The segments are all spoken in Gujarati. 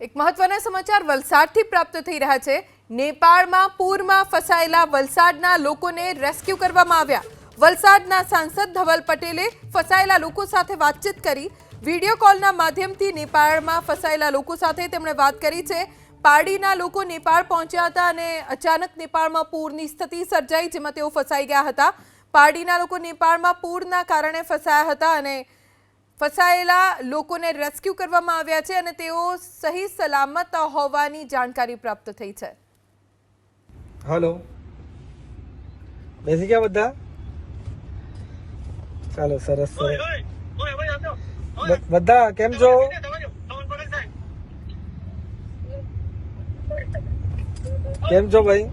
એક મહત્વના સમાચાર વલસાડથી પ્રાપ્ત થઈ રહ્યા છે. નેપાળમાં પૂરમાં ફસાયેલા વલસાડના લોકોને રેસ્ક્યુ કરવામાં આવ્યા. વલસાડના સાંસદ ધવલ પટેલે ફસાયેલા લોકો સાથે વાતચીત કરી. વીડિયો કોલના માધ્યમથી નેપાળમાં ફસાયેલા લોકો સાથે તેમણે વાત કરી છે. પારડીના લોકો નેપાળ પહોંચ્યા હતા અને અચાનક નેપાળમાં પૂરની સ્થિતિ સર્જાઈ જેમાં તેઓ ફસાઈ ગયા હતા. પારડીના લોકો નેપાળમાં પૂરના કારણે ફસાયા હતા અને ફસાયેલા લોકોને રેસ્ક્યુ કરવામાં આવ્યા છે અને તેઓ સહી સલામત હોવાની જાણકારી પ્રાપ્ત થઈ છે. હલો બેસી ગયા બધા? ચાલો સરસ સરસ. બધા કેમ છો? કેમ છો ભાઈ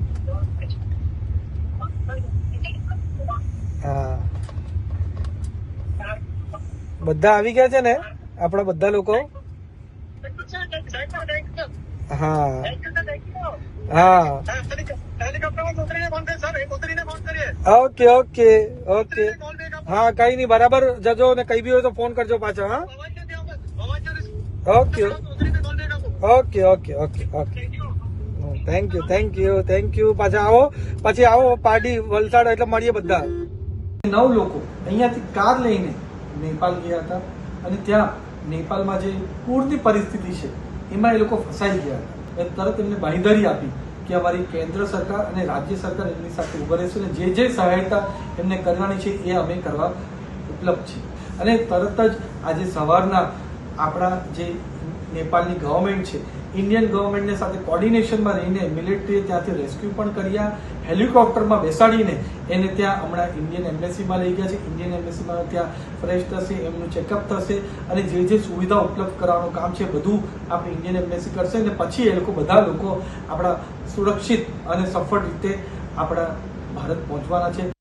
હા બધા આવી ગયા છે ને, આપણા બધા લોકો? હા. હા. Okay okay okay. હા, કઈ નહીં બરાબર જજો ને કઈ બી હોય તો ફોન કરજો પાછા, હા? Okay okay okay okay okay. Thank you thank you thank you પાછા આવો. પછી આવો, પાર્ટી વલસાડ એટલે મળીએ બધા. નવ લોકો. અહીંયાથી કાર લઈને નેપાળ ગયા હતા અને ત્યાં નેપાલમાં જે પૂરની પરિસ્થિતિ છે, એમાં એ લોકો ફસાઈ ગયા એ તરત એમને બાંયધરી આપી કે અમારી કેન્દ્ર સરકાર અને રાજ્ય સરકાર એમની સાથે ઊભા રહેશે અને જે જે સહાયતા એમને કરવાની છે એ અમે કરવા ઉપલબ્ધ છે અને તરત જ આજે સવારના આપણા જે નેપાળની ગવર્મેન્ટ છે ઇન્ડિયન ગવર્મેન્ટને સાથે કોર્ડિનેશનમાં રહીને મિલિટરીએ ત્યાંથી રેસ્ક્યુ પણ કર્યા હેલિકોપ્ટરમાં બેસાડીને એને ત્યાં હમણાં ઇન્ડિયન એમ્બેસીમાં લઈ ગયા છે. ઇન્ડિયન એમ્બેસીમાં ત્યાં ફ્રેશ થશે, એમનું ચેકઅપ થશે અને જે જે સુવિધા ઉપલબ્ધ કરાવવાનું કામ છે, બધું આપણે ઇન્ડિયન એમ્બેસી કરશે અને પછી એ લોકો બધા લોકો આપણા સુરક્ષિત અને સફળ રીતે આપણા ભારત પહોંચવાના છે.